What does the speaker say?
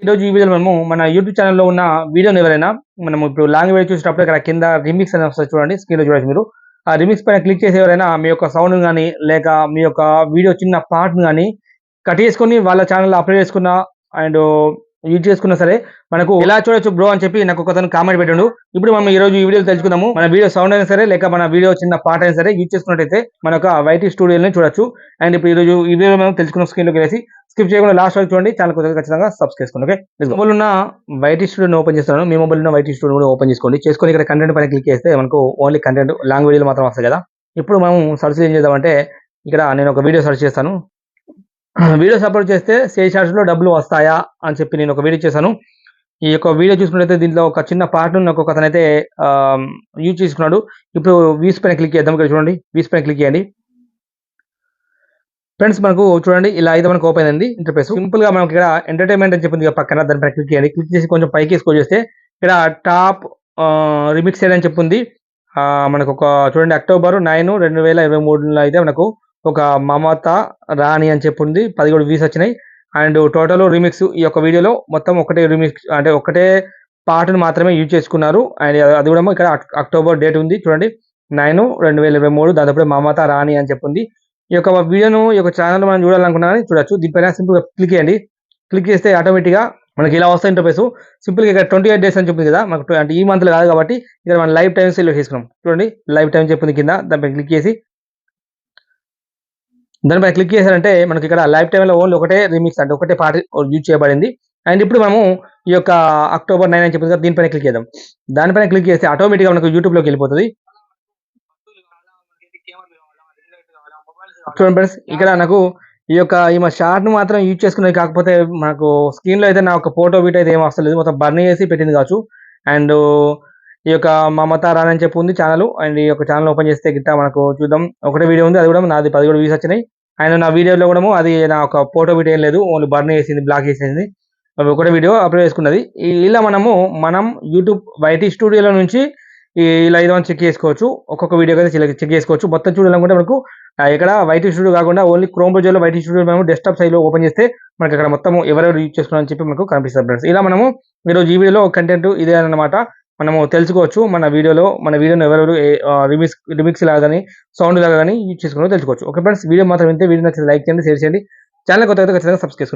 ఈరోజు ఈ వీడియోలో మనము మన యూట్యూబ్ ఛానల్లో ఉన్న వీడియోని ఎవరైనా మనం ఇప్పుడు లాంగ్ వీడియో చూసినప్పుడు ఇక్కడ కింద రిమిక్స్ అని వస్తుంది చూడండి స్క్రీన్లో చూడొచ్చు మీరు. ఆ రిమిక్స్ పైన క్లిక్ చేసి ఎవరైనా మీ యొక్క సౌండ్ కానీ లేక మీ యొక్క వీడియో చిన్న పార్ట్ను కానీ కట్ చేసుకొని వాళ్ళ ఛానల్లో అప్లోడ్ చేసుకున్న అండ్ యూజ్ చేసుకున్నా సరే మనకు ఎలా చూడొచ్చు బ్రో అని చెప్పి నాకు ఒకతను కామెంట్ పెట్టండు. ఇప్పుడు మనం ఈ రోజు ఈ వీడియో తెలుసుకుందాము. మన వీడియో సౌండ్ అయినా సరే లేక మన వీడియో చిన్న పార్ట్ అయినా సరే యూజ్ చేసుకున్నట్టయితే మన యొక్క వైటీ స్టూడియోని చూడొచ్చు. అండ్ ఇప్పుడు ఈ రోజు ఈ వీడియో మనం తెలుసుకున్న స్క్రీన్లోకి వెళ్ళేసి స్కిప్ చేయకుండా లాస్ట్ వరకు చూడండి. ఛానల్ కొద్దిగా ఖచ్చితంగా సబ్స్క్రైబ్ చేసుకోండి ఓకే? మొబైల్ ఉన్న వైట్ స్టూడియోని ఓపెన్ చేస్తాను మీ మొబైల్ ఉన్న వైట్ స్టూడియో కూడా ఓపెన్ చేసుకోండి. చేసుకొని ఇక్కడ కంటెంట్ పైన క్లిక్ చేస్తే మనకు ఓన్లీ కంటెంట్ లాంగ్ వీడియోలు మాత్రం వస్తాయి కదా? ఇప్పుడు మనం సర్చ్ ఏం చేద్దామంటే ఇక్కడ నేను ఒక వీడియో సర్చ్ చేస్తాను. వీడియోస్ అప్లోడ్ చేస్తే సేల్లో డబ్బులు వస్తాయా అని చెప్పి నేను ఒక వీడియో చేశాను. ఈ యొక్క వీడియో చూసుకున్నట్లయితే దీంట్లో ఒక చిన్న పార్ట్ నాకు ఒక అతనైతే యూజ్ చేసుకున్నాడు. ఇప్పుడు వీస్ పైన క్లిక్ చేద్దాం. ఇక్కడ చూడండి. వీస్ పైన క్లిక్ చేయండి. ఫ్రెండ్స్ మనకు చూడండి ఇలా అయితే మనకు ఓపెన్ అయింది ఇంటర్ఫేస్ సింపుల్గా మనకి ఇక్కడ ఎంటర్టైన్మెంట్ అని చెప్పింది పక్కన దానిపై క్లిక్ చేయండి. క్లిక్ చేసి కొంచెం పైకి స్కోర్ చేస్తే ఇక్కడ టాప్ రిమిక్స్ అని చెప్పింది. మనకు ఒక చూడండి అక్టోబర్ నైన్ రెండు వేల ఇరవై మూడులో అయితే మనకు ఒక మమత రాణి అని చెప్పింది. పదిహేడు వీస్ వచ్చినాయి. అండ్ టోటల్ రీమిక్స్ ఈ యొక్క వీడియోలో మొత్తం ఒకటే రీమిక్స్ అంటే ఒకటే పాటను మాత్రమే యూజ్ చేసుకున్నారు. అండ్ అది కూడా ఇక్కడ అక్టోబర్ డేట్ ఉంది. చూడండి నైన్ రెండు వేల ఇరవై మూడు దాదాపు మమత రాణి అని చెప్పింది. ఈ యొక్క వీడియోను ఈ యొక్క ఛానల్ మనం చూడాలనుకున్నా కానీ చూడొచ్చు. దీనిపైన సింపుల్ క్లిక్ చేయండి. క్లిక్ చేస్తే ఆటోమేటిక్గా మనకి ఇలా వస్తాయి ఇంటర్ఫేస్ సింపుల్గా ఇక్కడ ట్వంటీ ఎయిట్ డేస్ అని చెప్పింది కదా మనకు అంటే ఈ మంత్లో కాదు కాబట్టి ఇక్కడ మనం లైఫ్ టైం సెలెక్ట్ చేసుకున్నాం చూడండి లైఫ్ టైం చెప్పింది కింద దానిపై క్లిక్ చేసి. దానిపై క్లిక్ చేశారంటే మనకి ఇక్కడ లైఫ్ టైంలో ఓన్లీ ఒకటే రిమిక్స్ అంటే ఒకటే పాట యూజ్ చేయబడింది. అండ్ ఇప్పుడు మనము ఈ యొక్క అక్టోబర్ నైన్ అని చెప్పింది కదా దీనిపైన క్లిక్ చేద్దాం. దానిపైన క్లిక్ చేస్తే ఆటోమేటిక్గా మనకు యూట్యూబ్లోకి వెళ్ళిపోతుంది. చూడండి ఫ్రెండ్స్ ఇక్కడ నాకు ఈ యొక్క ఈ మా షార్ట్ను మాత్రం యూజ్ చేసుకునేది కాకపోతే మనకు స్క్రీన్లో అయితే నా ఒక ఫోటో వీట్ అయితే ఏం వస్తలేదు మొత్తం బర్న్ చేసి పెట్టింది కావచ్చు. అండ్ ఈ యొక్క మమత రాన్ అని చెప్పి ఉంది ఛానల్ అండ్ ఈ యొక్క ఛానల్ ఓపెన్ చేస్తే గిట్ట మనకు చూద్దాం. ఒకటే వీడియో ఉంది అది కూడా నాది పదిహేడు వ్యూస్ వచ్చినాయి. అండ్ నా వీడియోలో కూడా అది నా ఒక ఫోటో వీడియో ఏం లేదు. ఓన్లీ బర్న్ చేసింది బ్లాక్ చేసింది. ఒకటే వీడియో అప్లోడ్ చేసుకున్నది. ఈ- ఇలా మనము మనం యూట్యూబ్ వైటీ స్టూడియోలో నుంచి ఇలా ఐదు చెక్ చేసుకోవచ్చు. ఒక్కొక్క వీడియో అయితే చెక్ చేసుకోవచ్చు. మొత్తం చూడాలనుకుంటే మనకు ఇక్కడ వైట్ స్టూడియో కాకుండా ఓన్లీ క్రోమ్ బ్రౌజర్లో వైట్ స్టూడియో మనం డెస్క్టాప్ సైడ్లో ఓపెన్ చేస్తే మనకి అక్కడ మొత్తం ఎవరెవరు యూజ్ చేసుకున్నారని చెప్పి మనకు కనిపిస్తుంది ఫ్రెండ్స్ ఇలా మనము ఈరోజు ఈ వీడియోలో కంటెంట్ ఇదే అన్నమాట. మనము తెలుసుకోవచ్చు మన వీడియోలో మన వీడియోను ఎవరెవరు రిమిక్స్ రిమిక్స్ లాగా కానీ సౌండ్ లాగా కానీ యూజ్ చేసుకున్నారో తెలుసుకోవచ్చు. ఓకే ఫ్రెండ్స్ వీడియో మాత్రం వింటే వీడియో నచ్చితే లైక్ చేయండి షేర్ చేయండి. ఛానల్ కొత్త ఖచ్చితంగా సబ్స్క్రైబ్ చేసుకోండి.